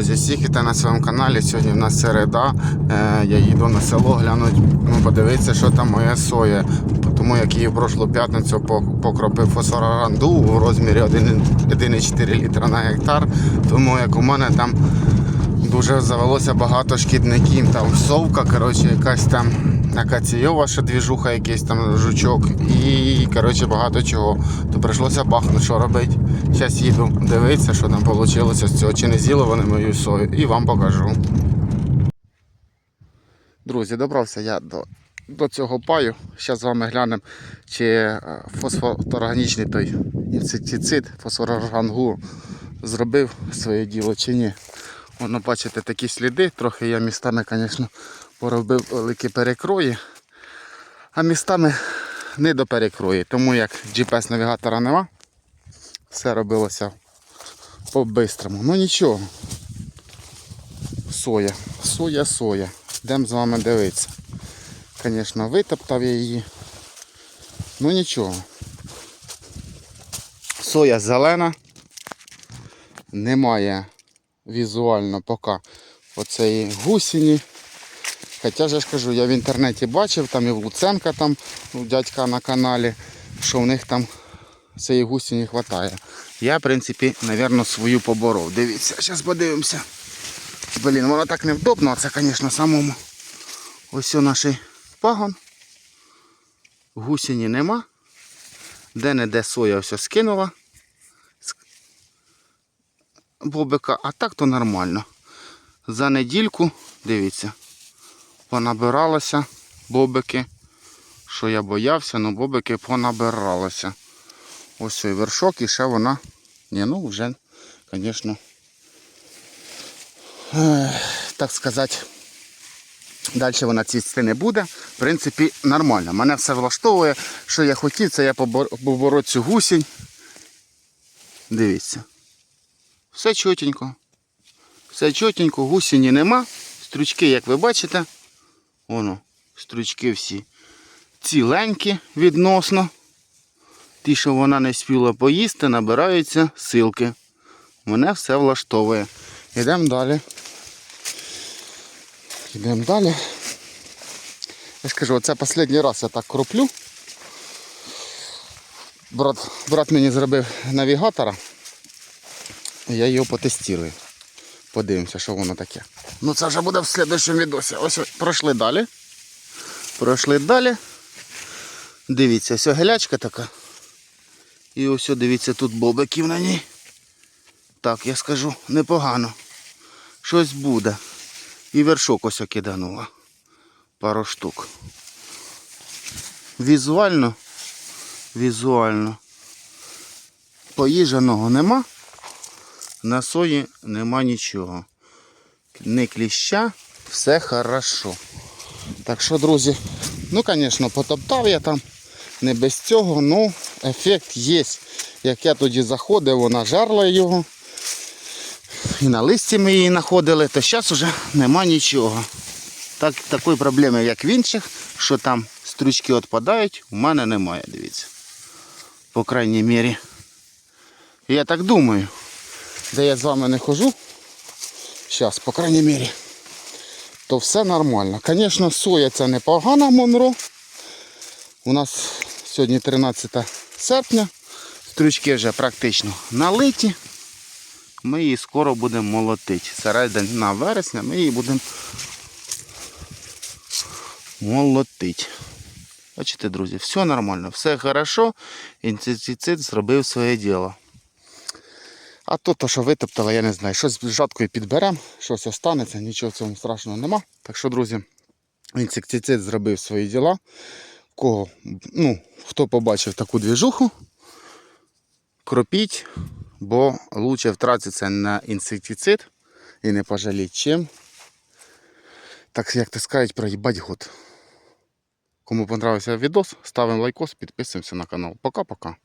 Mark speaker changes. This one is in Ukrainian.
Speaker 1: Друзі, всіх вітаю на своєму каналі. Сьогодні в нас середа. Е, Я їду на село глянуть, ну, подивитися, що там моя соя. Тому як її в прошлу п'ятницю покропив фосфораранду в розмірі 1,4 літра на гектар. Тому як у мене там дуже завелося багато шкідників. Там совка, коротше, якась там акаційова двіжуха, якийсь там жучок і коротше багато чого. То прийшлося бахнути, що робити. Зараз їду дивитися, що там вийшло з цього. Чи не з'їли вони мою сою, і вам покажу. Друзі, добрався я до, до цього паю. Зараз з вами глянемо, чи е, фосфоорганічний той інсектицид, фосфороргангу зробив своє діло чи ні. Воно бачите такі сліди, трохи я містами, звісно, поробив великі перекрої, а містами не до перекрої, тому як GPS-навігатора нема, все робилося по-бистрому. Ну нічого. Соя, соя, соя. Йдемо з вами дивитися. Звісно, витоптав я її. Ну нічого. Соя зелена. Немає візуально поки оцеї гусіні. Хоча ж я ж кажу, я в інтернеті бачив, там і в Луценка там у дядька на каналі, що в них там цієї гусіні вистачає. Я, в принципі, мабуть, свою поборов. Дивіться, зараз подивимося. Блін, воно так невдобно, а це, звісно, самому. Ось наш пагон. Гусіні нема. Де-не-де соя все скинула. Бобика, а так то нормально. За недільку, дивіться, понабиралося бобики. Що я боявся, ну бобики понабиралося. Ось цей вершок і ще вона. Ні, ну вже, звісно, так сказати, далі вона цвісти не буде. В принципі, нормально. Мене все влаштовує. Що я хотів, це я побор- побороть цю гусінь. Дивіться. Все чотенько. Все чотенько, гусіні нема. Стручки, як ви бачите, воно, стручки всі ціленькі відносно. Ті, що вона не спіла поїсти, набираються силки. Мене все влаштовує. Йдемо далі. Йдемо далі. Я ж кажу, оце останній раз я так кроплю. Брат, брат мені зробив навігатора. Я його потестую. Подивимося, що воно таке. Ну це вже буде в слідчому відосі. Ось пройшли далі. Пройшли далі. Дивіться, ось гелячка така. І ось дивіться, тут бобиків на ній. Так, я скажу, непогано. Щось буде. І вершок ось киданула. Пару штук. Візуально. Візуально. Поїженого нема. На сої нема нічого. Не кліща, все хорошо. Так що, друзі, ну, звісно, потоптав я там. Не без цього, ну ефект є. Як я тоді заходив, вона жарла його. І на листі ми її знаходили, то зараз вже нема нічого. Так, Такої проблеми, як в інших, що там стручки відпадають, у мене немає, дивіться. По крайній мірі. Я так думаю де я з вами не хожу, зараз, по крайній мірі, то все нормально. Звісно, соя це непогана Монро. У нас сьогодні 13 серпня. Стручки вже практично налиті. Ми її скоро будемо молотити. Середина вересня ми її будемо молотити. Бачите, друзі, все нормально, все хорошо. Інсектицид зробив своє діло. А то, то, що витоптали, я не знаю. Щось з жаткою підберемо, щось останеться, нічого в цьому страшного нема. Так що, друзі, інсектицид зробив свої діла. Кого, ну, Хто побачив таку двіжуху, кропіть, бо краще втратитися на інсектицид і не пожаліть чим. Так як ти скажуть, проїбать год. Кому понравився відос, ставимо лайкос, підписуємося на канал. Пока-пока.